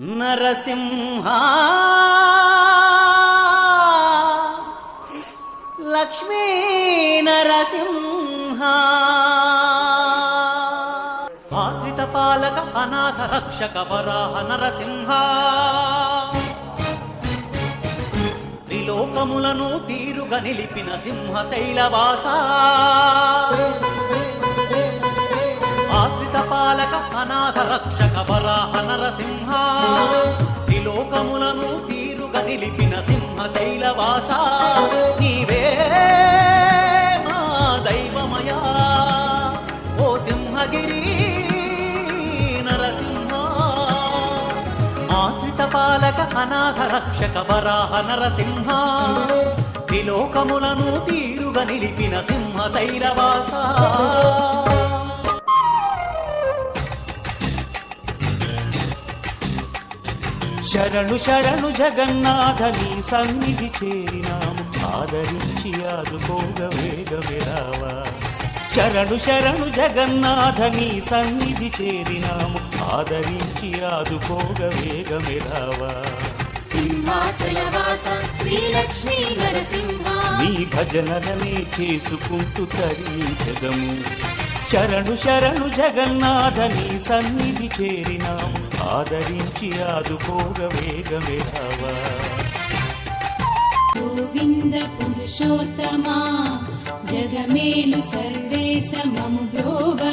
నరసింహ. లక్ష్మీ నరసింహ. ఆశ్రిత పాలక అనాథ రక్షక వరాహ నరసింహ. త్రిలోకములను తీరుగా నిలిపిన సింహ శైలవాస. ఆశ్రిత పాలక అనాథ రక్షక వరాహ నరసింహ. లోకములను తీరుగా నిలిపిన సింహ శైలవాస నీవే మా దైవమయా. ఓ సింహగిరి నరసింహ ఆశ్రిత పాలక అనాథ రక్షక వరాహ నరసింహ త్రిలోకములను తీరుగా నిలిపిన సింహ శరణు శరణు జగన్నాథ నీ సన్నిధి చేరినాము. ఆదరించి ఆదుకోగ వేగమిరావా శరణు శరణు జగన్నాథ నీ సన్నిధి చేరినాము. ఆదరించి ఆదుకోగ వేగమిరావా సింహాచలవాస శ్రీలక్ష్మీ నరసింహ. నీ భజనలనే చేసుకుంటూ తరించదము శరణు శరణు జగన్నాథ నీ సన్నిధి చేరినాము. ఆదరించి ఆదుకోగ వేగమిరావా గోవింద పురుషోత్తమా జగమేలు సర్వేశ మము బ్రోవరా